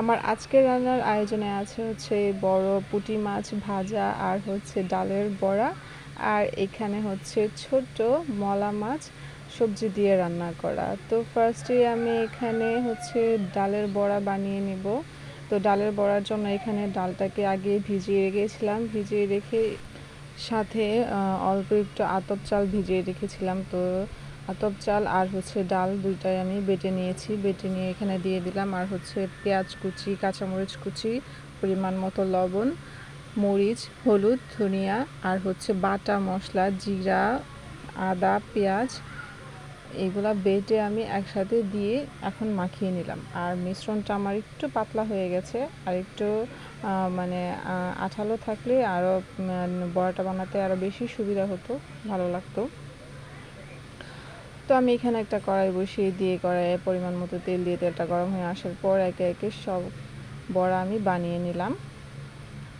আমার আজকের রান্নার আয়োজনে আছে হচ্ছে বড় পুঁটি মাছ ভাজা আর হচ্ছে ডালের বড়া। আর এখানে হচ্ছে ছোট মলা মাছ সবজি দিয়ে রান্না করা। তো ফার্স্টে আমি এখানে হচ্ছে ডালের বড়া বানিয়ে নিব। তো ডালের বড়ার জন্য এখানে ডালটাকে আগে ভিজিয়ে রেখেছিলাম। ভিজিয়ে রেখে সাথে অল্প একটু আতপ চাল ভিজিয়ে রেখেছিলাম। তো আতপ চাল আর হচ্ছে ডাল দুইটাই আমি বেটে নিয়েছি। বেটে নিয়ে এখানে দিয়ে দিলাম আর হচ্ছে পেঁয়াজ কুচি, কাঁচামরিচ কুচি, পরিমাণ মতো লবণ, মরিচ, হলুদ, ধনিয়া আর হচ্ছে বাটা মশলা, জিরা, আদা, পেঁয়াজ এগুলা বেটে আমি একসাথে দিয়ে এখন মাখিয়ে নিলাম। আর মিশ্রণটা আমার একটু পাতলা হয়ে গেছে। আর একটু মানে আঠালো থাকলে আরও বড়াটা বানাতে আরও বেশি সুবিধা হতো, ভালো লাগতো। তো আমি এখানে একটা কড়াই বসিয়ে দিয়ে কড়াইয়ে পরিমাণ মতো তেল দিয়ে তেলটা গরম হয়ে আসার পর একে একে সব বড়া আমি বানিয়ে নিলাম।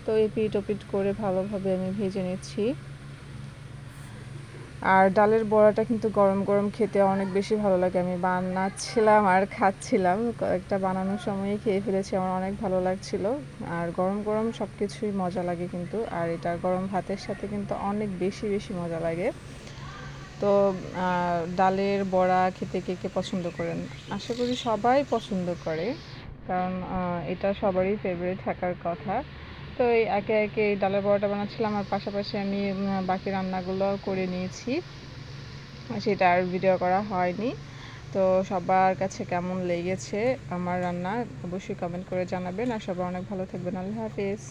তো এই পিট ওপিট করে ভালোভাবে আমি ভেজে নিচ্ছি। আর ডালের বড়াটা কিন্তু গরম গরম খেতে অনেক বেশি ভালো লাগে। আমি বানাচ্ছিলাম আর খাচ্ছিলাম। একটা বানানোর সময়ই খেয়ে ফেলেছি, আমার অনেক ভালো লাগছিল। আর গরম গরম সব কিছুই মজা লাগে কিন্তু। আর এটা গরম ভাতের সাথে কিন্তু অনেক বেশি বেশি মজা লাগে। তো ডালের বড়া খেতে কে কে পছন্দ করেন? আশা করি সবাই পছন্দ করে, কারণ এটা সবারই ফেভারিট থাকার কথা। তো এই একে একে এই ডালের বড়াটা বানাচ্ছিলাম, আর পাশাপাশি আমি বাকি রান্নাগুলো করে নিয়েছি। সেটা আর ভিডিও করা হয়নি। তো সবার কাছে কেমন লেগেছে আমার রান্না, অবশ্যই কমেন্ট করে জানাবেন। আর সবাই অনেক ভালো থাকবেন। আল্লাহ হাফিজ।